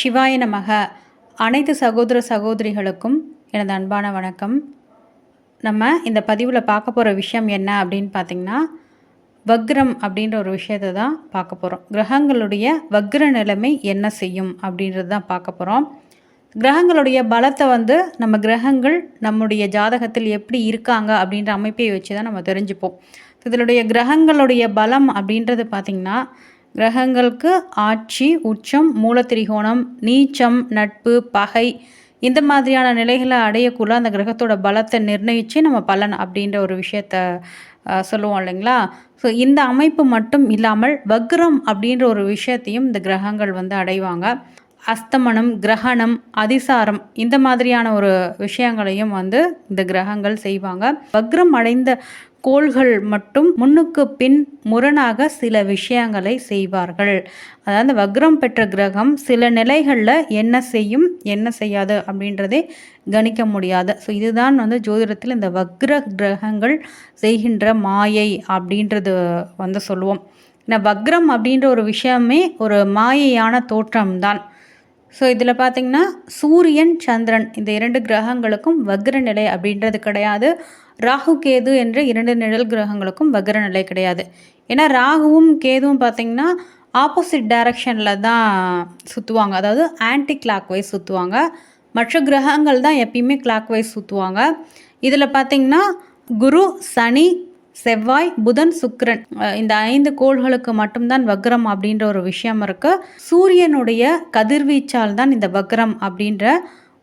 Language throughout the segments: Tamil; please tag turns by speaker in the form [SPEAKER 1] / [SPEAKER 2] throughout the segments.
[SPEAKER 1] சிவாய நமக. அனைத்து சகோதர சகோதரிகளுக்கும் எனது அன்பான வணக்கம். நம்ம இந்த பதிவில் பார்க்க போகிற விஷயம் என்ன அப்படின்னு பார்த்திங்கன்னா வக்ரம் அப்படின்ற ஒரு விஷயத்தை தான் பார்க்க போகிறோம் கிரகங்களுடைய வக்ர நிலைமை என்ன செய்யும் அப்படின்றது தான் பார்க்க போகிறோம் கிரகங்களுடைய பலத்தை வந்து நம்ம கிரகங்கள் நம்முடைய ஜாதகத்தில் எப்படி இருக்காங்க அப்படின்ற அமைப்பை வச்சு தான் நம்ம தெரிஞ்சுப்போம். இதனுடைய கிரகங்களுடைய பலம் அப்படின்றது பார்த்திங்கன்னா கிரகங்களுக்கு ஆட்சி உச்சம் மூலத்திரிகோணம் நீச்சம் நட்பு பகை இந்த மாதிரியான நிலைகளை அடையக்குள்ள அந்த கிரகத்தோட பலத்தை நிர்ணயித்து நம்ம பலன் அப்படின்ற ஒரு விஷயத்த சொல்லுவோம் இல்லைங்களா? ஸோ இந்த அமைப்பு மட்டும் இல்லாமல் வக்ரம் அப்படின்ற ஒரு விஷயத்தையும் இந்த கிரகங்கள் வந்து அடைவாங்க. அஸ்தமனம் கிரகணம் அதிசாரம் இந்த மாதிரியான ஒரு விஷயங்களையும் வந்து இந்த கிரகங்கள் செய்வாங்க. வக்ரம் அடைந்த கோள்கள் மட்டும் முன்னுக்கு பின் முரணாக சில விஷயங்களை செய்வார்கள். அதாவது வக்ரம் பெற்ற கிரகம் சில நிலைகளில் என்ன செய்யும் என்ன செய்யாது அப்படின்றதே கணிக்க முடியாது. ஸோ இதுதான் வந்து ஜோதிடத்தில் இந்த வக்ர கிரகங்கள் செய்கின்ற மாயை அப்படின்றது வந்து சொல்லுவோம். ஏன்னா வக்ரம் அப்படின்ற ஒரு விஷயமே ஒரு மாயையான தோற்றம்தான். ஸோ இதில் பார்த்தீங்கன்னா சூரியன் சந்திரன் இந்த இரண்டு கிரகங்களுக்கும் வக்ர நிலை அப்படின்றது கிடையாது. ராகு கேது என்ற இரண்டு நிழல் கிரகங்களுக்கும் வக்ர நிலை கிடையாது. ஏன்னா ராகுவும் கேதுவும் பார்த்தீங்கன்னா ஆப்போசிட் டைரக்ஷனில் தான் சுற்றுவாங்க அதாவது ஆன்டி கிளாக் வைஸ் சுற்றுவாங்க மற்ற கிரகங்கள் தான் எப்பயுமே கிளாக் வைஸ் சுற்றுவாங்க இதில் பார்த்தீங்கன்னா குரு சனி செவ்வாய் புதன் சுக்கரன் இந்த ஐந்து கோள்களுக்கு மட்டும்தான் வக்ரம் அப்படின்ற ஒரு விஷயம் இருக்கு. சூரியனுடைய கதிர்வீச்சால் தான் இந்த வக்ரம் அப்படின்ற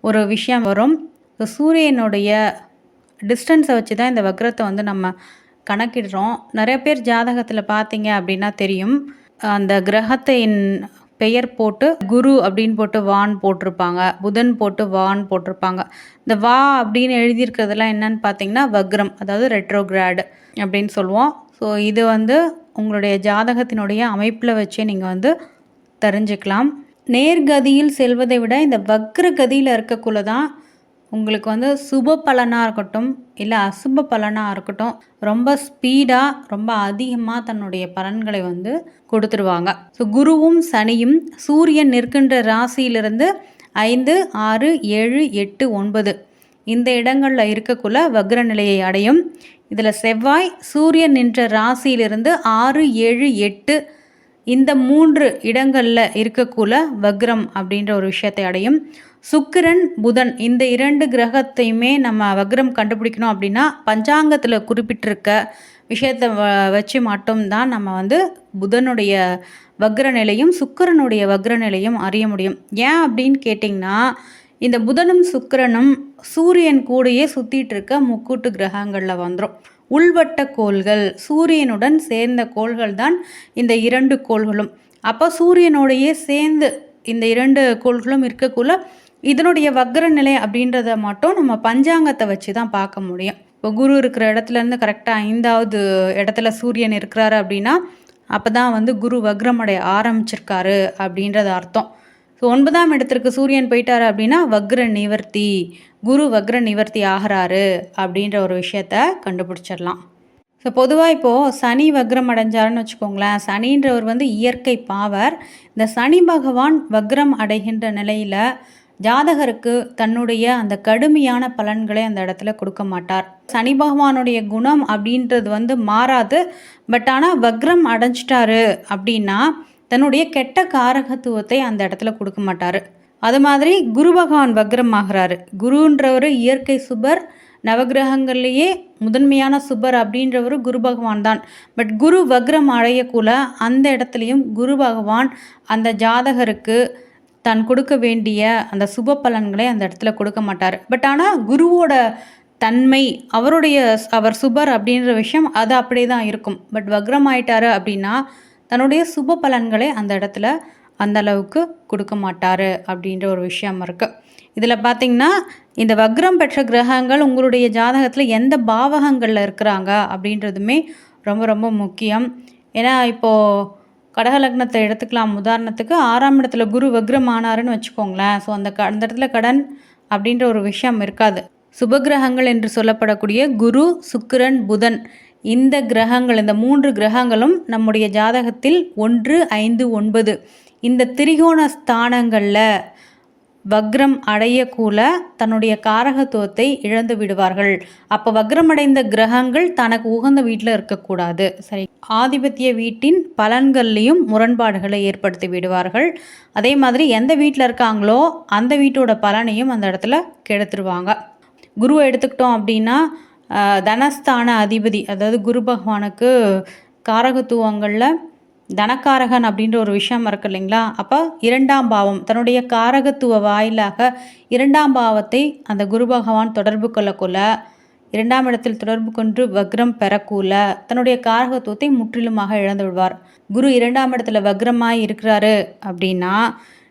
[SPEAKER 1] ஒரு விஷயம் வரும். சூரியனுடைய டிஸ்டன்ஸை வச்சு தான் இந்த வக்ரத்தை வந்து நம்ம கணக்கிடுறோம். நிறைய பேர் ஜாதகத்தில் பார்த்தீங்க அப்படின்னா தெரியும். அந்த கிரகத்தின் பெயர் போட்டு குரு அப்படின்னு போட்டு வான் போட்டிருப்பாங்க. புதன் போட்டு வான் போட்டிருப்பாங்க. இந்த வா அப்படின்னு எழுதியிருக்கிறதுலாம் என்னன்னு பார்த்தீங்கன்னா வக்ரம் அதாவது ரெட்ரோகிராடு அப்படின்னு சொல்லுவோம். ஸோ இது வந்து உங்களுடைய ஜாதகத்தினுடைய அமைப்பில் வச்சே நீங்கள் வந்து தெரிஞ்சுக்கலாம். நேர்கதியில் செல்வதை விட இந்த வக்ர கதியில் இருக்கக்குள்ள தான் உங்களுக்கு வந்து சுப பலனாக இருக்கட்டும் இல்லை அசுப பலனாக இருக்கட்டும் ரொம்ப ஸ்பீடாக ரொம்ப அதிகமாக தன்னுடைய பலன்களை வந்து கொடுத்துருவாங்க. ஸோ குருவும் சனியும் சூரியன் நிற்கின்ற ராசியிலிருந்து ஐந்து ஆறு ஏழு எட்டு ஒன்பது. இந்த இடங்களில் இருக்கக்குள்ள வக்ர நிலையை அடையும். இதில் செவ்வாய் சூரியன் நின்ற ராசியிலிருந்து ஆறு ஏழு எட்டு இந்த மூன்று இடங்களில் இருக்கக்குள்ள வக்ரம் அப்படின்ற ஒரு விஷயத்தை அடையும். சுக்கிரன் புதன் இந்த இரண்டு கிரகத்தையுமே நம்ம வக்ரம் கண்டுபிடிக்கணும் அப்படின்னா பஞ்சாங்கத்தில் குறிப்பிட்டிருக்க விஷயத்தை வ- வச்சு மட்டும்தான் நம்ம வந்து புதனுடைய வக்ர நிலையும் சுக்கிரனுடைய வக்ர நிலையும் அறிய முடியும். ஏன் அப்படின்னு கேட்டிங்கன்னா இந்த புதனும் சுக்கிரனும் சூரியன் கூடயே சுற்றிட்டு இருக்க முக்கூட்டு கிரகங்களில் வந்துடும் உள்வட்ட கோள்கள் சூரியனுடன் சேர்ந்த கோள்கள் தான் இந்த இரண்டு கோள்களும். அப்போ சூரியனோடையே சேர்ந்து இந்த இரண்டு கோள்களும் இருக்கக்குள்ள இதனுடைய வக்ர நிலை அப்படின்றத மட்டும் நம்ம பஞ்சாங்கத்தை வச்சு தான் பார்க்க முடியும். இப்போ குரு இருக்கிற இடத்துல இருந்து கரெக்டாக ஐந்தாவது இடத்துல சூரியன் இருக்கிறாரு அப்படின்னா அப்போ தான் வந்து குரு வக்ரமடைய ஆரம்பிச்சிருக்காரு அப்படின்றது அர்த்தம். ஸோ ஒன்பதாம் இடத்திற்கு சூரியன் போயிட்டாரு அப்படின்னா வக்ர நிவர்த்தி குரு வக்ர நிவர்த்தி ஆகிறாரு அப்படின்ற ஒரு விஷயத்த கண்டுபிடிச்சிடலாம். ஸோ பொதுவாக இப்போது சனி வக்ரம் அடைஞ்சாருன்னு வச்சுக்கோங்களேன் சனின்றவர் வந்து இயற்கை பாவர். இந்த சனி பகவான் வக்ரம் அடைகின்ற நிலையில் ஜாதகருக்கு தன்னுடைய அந்த கடுமையான பலன்களை அந்த இடத்துல கொடுக்க மாட்டார். சனி பகவானுடைய குணம் அப்படின்றது வந்து மாறாது. பட் ஆனால் வக்ரம் அடைஞ்சிட்டாரு அப்படின்னா தன்னுடைய கெட்ட காரகத்துவத்தை அந்த இடத்துல கொடுக்க மாட்டார். அது மாதிரி குரு பகவான் வக்ரம் ஆகிறாரு. குருன்றவர் இயற்கை சுபர். நவகிரகங்கள்லேயே முதன்மையான சுபர் அப்படின்றவர் குரு பகவான் தான். பட் குரு வக்ரம் அடையக்குள்ள அந்த இடத்துலையும் குரு பகவான் அந்த ஜாதகருக்கு தான் கொடுக்க வேண்டிய அந்த சுப பலன்களை அந்த இடத்துல கொடுக்க மாட்டார். பட் ஆனால் குருவோட தன்மை அவருடைய அவர் சுபர் அப்படின்ற விஷயம் அது அப்படியே தான் இருக்கும். பட் வக்ரம் ஆயிட்டாரு அப்படின்னா தன்னுடைய சுப பலன்களை அந்த இடத்துல அந்த அளவுக்கு கொடுக்க மாட்டார் அப்படின்ற ஒரு விஷயம் இருக்குது இதில் பார்த்தீங்கன்னா இந்த வக்ரம் பெற்ற கிரகங்கள் உங்களுடைய ஜாதகத்தில் எந்த பாவகங்களில் இருக்கிறாங்க அப்படின்றதுமே ரொம்ப ரொம்ப முக்கியம். ஏன்னா இப்போது கடக லக்னத்தை எடுத்துக்கலாம். உதாரணத்துக்கு ஆறாம் இடத்துல குரு வக்ரம் ஆனாருன்னு வச்சுக்கோங்களேன். ஸோ அந்த க அந்த இடத்துல கடன் அப்படின்ற ஒரு விஷயம் இருக்காது. சுபகிரகங்கள் என்று சொல்லப்படக்கூடிய குரு சுக்கிரன் புதன் இந்த கிரகங்கள் இந்த மூன்று கிரகங்களும் நம்முடைய ஜாதகத்தில் ஒன்று ஐந்து ஒன்பது. இந்த திரிகோண ஸ்தானங்களில் வக்ரம் அடையக்கூல தன்னுடைய காரகத்துவத்தை இழந்து விடுவார்கள். அப்போ வக்ரம் அடைந்த கிரகங்கள் தனக்கு உகந்த வீட்டில் இருக்கக்கூடாது. சரி ஆதிபத்திய வீட்டின் பலன்கள்லேயும் முரண்பாடுகளை ஏற்படுத்தி விடுவார்கள். அதே மாதிரி எந்த வீட்டில் இருக்காங்களோ அந்த வீட்டோட பலனையும் அந்த இடத்துல கெடுத்துருவாங்க. குருவை எடுத்துக்கிட்டோம் அப்படின்னா தனஸ்தான அதிபதி அதாவது குரு பகவானுக்கு காரகத்துவங்களில் தனக்காரகன் அப்படின்ற ஒரு விஷயம் இருக்கு இல்லைங்களா? அப்போ இரண்டாம் பாவம் தன்னுடைய காரகத்துவ வாயிலாக இரண்டாம் பாவத்தை அந்த குரு பகவான் தொடர்பு கொள்ளக்குள்ள இரண்டாம் இடத்தில் தொடர்பு கொண்டு வக்ரம் பெறக்கூல. தன்னுடைய காரகத்துவத்தை முற்றிலுமாக இழந்து விடுவார். குரு இரண்டாம் இடத்துல வக்ரமாய் இருக்கிறாரு அப்படின்னா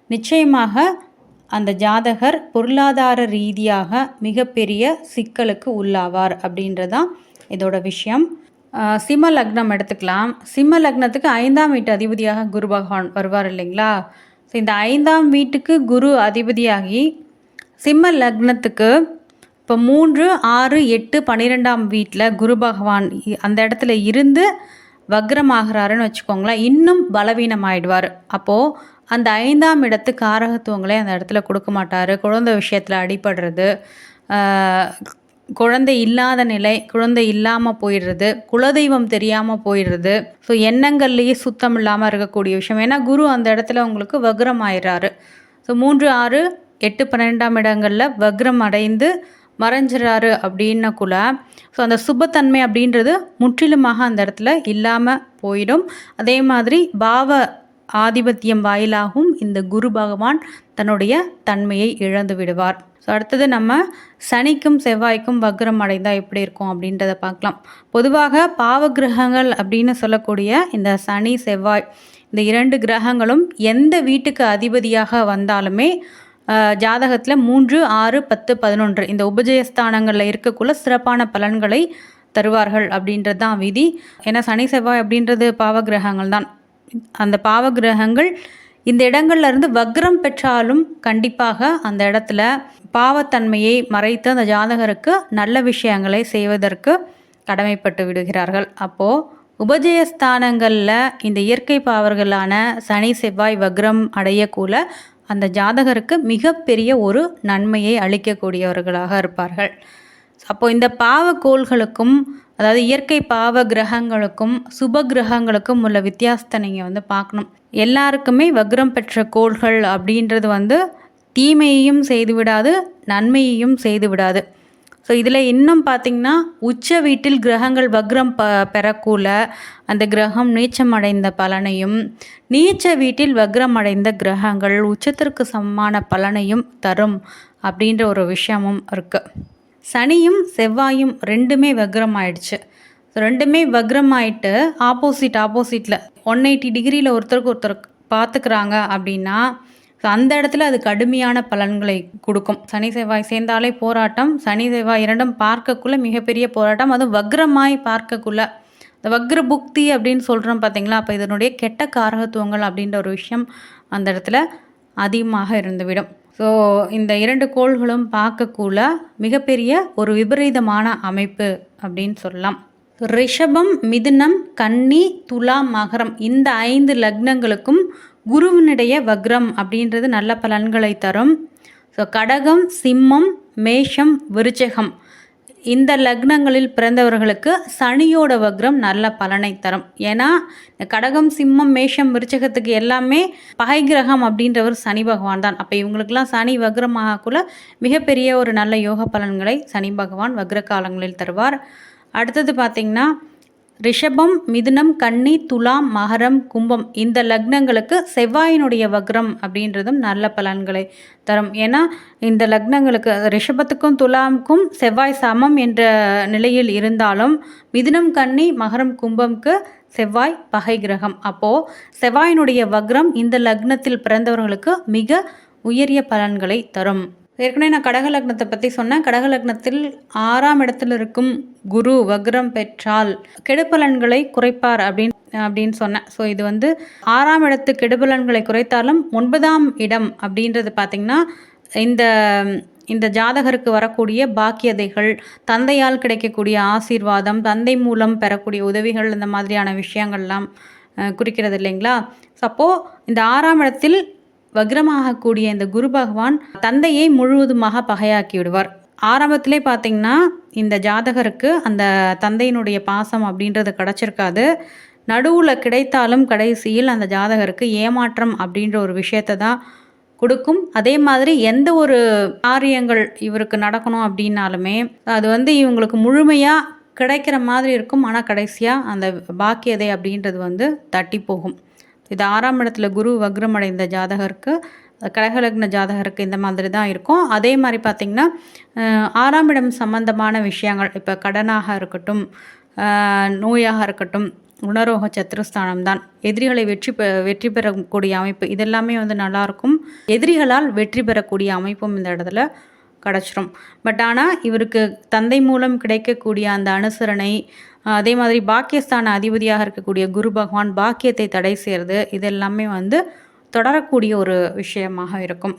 [SPEAKER 1] நிச்சயமாக அந்த ஜாதகர் பொருளாதார ரீதியாக மிகப்பெரிய சிக்கலுக்கு உள்ளாவார் அப்படின்றதான் இதோட விஷயம். சிம்ம லக்னம் எடுத்துக்கலாம். சிம்ம லக்னத்துக்கு ஐந்தாம் வீட்டு அதிபதியாக குரு பகவான் வருவார் இல்லைங்களா? ஸோ இந்த ஐந்தாம் வீட்டுக்கு குரு அதிபதியாகி சிம்ம லக்னத்துக்கு இப்போ மூன்று ஆறு எட்டு பன்னிரெண்டாம் வீட்டில் குரு பகவான் அந்த இடத்துல இருந்து வக்ரமாகிறாருன்னு வச்சுக்கோங்களேன். இன்னும் பலவீனமாயிடுவார். அப்போது அந்த ஐந்தாம் இடத்து காரகத்துவங்களே அந்த இடத்துல கொடுக்க மாட்டார். குழந்தை விஷயத்தில் அடிபடுறது குழந்தை இல்லாத நிலை குழந்தை இல்லாமல் போயிடுறது குலதெய்வம் தெரியாமல் போயிடுறது. ஸோ எண்ணங்கள்லேயே சுத்தம் இல்லாமல் இருக்கக்கூடிய விஷயம். ஏன்னா குரு அந்த இடத்துல உங்களுக்கு வக்ரம் ஆயிடுறாரு ஸோ மூன்று ஆறு எட்டு பன்னெண்டாம் இடங்களில் வக்ரம் அடைந்து மறைஞ்சிறாரு அப்படின்னக்குள்ள ஸோ அந்த சுபத்தன்மை அப்படின்றது முற்றிலுமாக அந்த இடத்துல இல்லாமல் போயிடும். அதே மாதிரி பாவ ஆதிபத்தியம் வாயிலாகவும் இந்த குரு பகவான் தன்னுடைய தன்மையை இழந்து விடுவார். ஸோ அடுத்தது நம்ம சனிக்கும் செவ்வாய்க்கும் வக்ரம் அடைந்தால் எப்படி இருக்கும் அப்படின்றத பார்க்கலாம். பொதுவாக பாவ கிரகங்கள் அப்படின்னு சொல்லக்கூடிய இந்த சனி செவ்வாய் இந்த இரண்டு கிரகங்களும் எந்த வீட்டுக்கு அதிபதியாக வந்தாலுமே ஜாதகத்தில் மூன்று ஆறு பத்து பதினொன்று இந்த உபஜயஸ்தானங்களில் இருக்கக்குள்ள சிறப்பான பலன்களை தருவார்கள் அப்படின்றது தான் விதி. ஏன்னா சனி செவ்வாய் அப்படின்றது பாவ கிரகங்கள் தான் அந்த பாவ கிரகங்கள் இந்த இடங்கள்லேருந்து வக்ரம் பெற்றாலும் கண்டிப்பாக அந்த இடத்துல பாவத்தன்மையை மறைத்து அந்த ஜாதகருக்கு நல்ல விஷயங்களை செய்வதற்கு கடமைப்பட்டு விடுகிறார்கள். அப்போது உபஜயஸ்தானங்களில் இந்த இயற்கை பாவர்களான சனி செவ்வாய் வக்ரம் அடையக்கூல அந்த ஜாதகருக்கு மிகப்பெரிய ஒரு நன்மையை அளிக்கக்கூடியவர்களாக இருப்பார்கள். அப்போது இந்த பாவ கோள்களுக்கும் அதாவது இயற்கை பாவ கிரகங்களுக்கும் சுப கிரகங்களுக்கும் உள்ள வித்தியாசத்தை நீங்கள் வந்து பார்க்கணும். எல்லாருக்குமே வக்ரம் பெற்ற கோள்கள் அப்படின்றது வந்து தீமையையும் செய்து விடாது நன்மையையும் செய்து விடாது. ஸோ இதில் இன்னும் பார்த்தீங்கன்னா உச்ச வீட்டில் கிரகங்கள் வக்ரம் ப பெறக்கூல. அந்த கிரகம் நீச்சம் அடைந்த பலனையும் நீச்ச வீட்டில் வக்ரம் அடைந்த கிரகங்கள் உச்சத்திற்கு சமமான பலனையும் தரும் அப்படின்ற ஒரு விஷயமும் இருக்குது சனியும் செவ்வாயும் ரெண்டுமே வக்ரம் ஆயிடுச்சு ரெண்டுமே வக்ரம் ஆயிட்டு ஆப்போசிட் ஆப்போசிட்டில் ஒன் எயிட்டி டிகிரியில் ஒருத்தருக்கு ஒருத்தர் பார்த்துக்கிறாங்க அப்படின்னா அந்த இடத்துல அது கடுமையான பலன்களை கொடுக்கும். சனி செவ்வாய் சேர்ந்தாலே போராட்டம். சனி செவ்வாய் இரண்டும் பார்க்கக்குள்ளே மிகப்பெரிய போராட்டம். அதுவும் வக்ரமாய் பார்க்கக்குள்ள. இந்த வக்ர புக்தி அப்படின்னு சொல்கிறோம் பார்த்தீங்களா அப்போ இதனுடைய கெட்ட காரகத்துவங்கள் அப்படின்ற ஒரு விஷயம் அந்த இடத்துல அதிகமாக இருந்துவிடும். ஸோ இந்த இரண்டு கோள்களும் பார்க்கக்குள்ள மிகப்பெரிய ஒரு விபரீதமான அமைப்பு அப்படின்னு சொல்லலாம். ரிஷபம் மிதுனம் கன்னி துலாம் மகரம் இந்த ஐந்து லக்னங்களுக்கும் குருவினுடைய வக்ரம் அப்படின்றது நல்ல பலன்களை தரும். ஸோ கடகம் சிம்மம் மேஷம் விருச்சகம் இந்த லக்னங்களில் பிறந்தவர்களுக்கு சனியோட வக்ரம் நல்ல பலனை தரும். ஏன்னா இந்த கடகம் சிம்மம் மேஷம் விருச்சகத்துக்கு எல்லாமே பகை கிரகம் அப்படின்றவர் சனி பகவான் தான். அப்போ இவங்களுக்கெல்லாம் சனி வக்ரமாகக்குள்ள மிகப்பெரிய ஒரு நல்ல யோக பலன்களை சனி பகவான் வக்ர காலங்களில் தருவார். அடுத்தது பார்த்திங்கன்னா ரிஷபம் மிதுனம் கன்னி துலாம் மகரம் கும்பம் இந்த லக்னங்களுக்கு செவ்வாயினுடைய வக்ரம் அப்படின்றதும் நல்ல பலன்களை தரும். ஏன்னா இந்த லக்னங்களுக்கு ரிஷபத்துக்கும் துலாமுக்கும் செவ்வாய் சமம் என்ற நிலையில் இருந்தாலும் மிதுனம் கன்னி மகரம் கும்பம்க்கு செவ்வாய் பகை கிரகம். அப்போது செவ்வாயினுடைய வக்ரம் இந்த லக்னத்தில் பிறந்தவர்களுக்கு மிக உயரிய பலன்களை தரும். ஏற்கனவே நான் கடக லக்னத்தை பற்றி சொன்னேன். கடக லக்னத்தில் ஆறாம் இடத்தில் இருக்கும் குரு வக்ரம் பெற்றால் கெடுபலன்களை குறைப்பார் அப்படின்னு அப்படின்னு சொன்னேன். ஸோ இது வந்து ஆறாம் இடத்து கெடுபலன்களை குறைத்தாலும் ஒன்பதாம் இடம் அப்படின்றது பார்த்திங்கன்னா இந்த இந்த ஜாதகருக்கு வரக்கூடிய பாக்கியதைகள் தந்தையால் கிடைக்கக்கூடிய ஆசீர்வாதம் தந்தை மூலம் பெறக்கூடிய உதவிகள் இந்த மாதிரியான விஷயங்கள்லாம் குறிக்கிறது இல்லைங்களா? சப்போ இந்த ஆறாம் இடத்தில் வக்ரமாகக்கூடிய இந்த குரு பகவான் தந்தையை முழுவதுமாக பகையாக்கி விடுவார் ஆரம்பத்திலே பார்த்தீங்கன்னா இந்த ஜாதகருக்கு அந்த தந்தையினுடைய பாசம் அப்படின்றது கிடச்சிருக்காது. நடுவில் கிடைத்தாலும் கடைசியில் அந்த ஜாதகருக்கு ஏமாற்றம் அப்படின்ற ஒரு விஷயத்தை தான் கொடுக்கும். அதே மாதிரி எந்த ஒரு காரியங்கள் இவருக்கு நடக்கணும் அப்படின்னாலுமே அது வந்து இவங்களுக்கு முழுமையாக கிடைக்கிற மாதிரி இருக்கும். ஆனால் கடைசியாக அந்த பாக்கியதை அப்படின்றது வந்து தட்டி போகும். இது ஆறாம் இடத்துல குரு வக்ரமடைந்த ஜாதகருக்கு கடகலக்ன ஜாதகருக்கு இந்த மாதிரி தான் இருக்கும். அதே மாதிரி பார்த்திங்கன்னா ஆறாம் இடம் சம்பந்தமான விஷயங்கள் இப்போ கடனாக இருக்கட்டும் நோயாக இருக்கட்டும் உணரோக சத்துருஸ்தானம் தான். எதிரிகளை வெற்றி பெ வெற்றி பெறக்கூடிய அமைப்பு இதெல்லாமே வந்து நல்லாயிருக்கும் எதிரிகளால் வெற்றி பெறக்கூடிய அமைப்பும் இந்த இடத்துல கிடச்சிரும். பட் ஆனால் இவருக்கு தந்தை மூலம் கிடைக்கக்கூடிய அந்த அனுசரணை அதே மாதிரி பாக்கியஸ்தான அதிபதியாக இருக்கக்கூடிய குரு பகவான் பாக்கியத்தை தடை செய்கிறது இதெல்லாமே வந்து தொடரக்கூடிய ஒரு விஷயமாக இருக்கும்.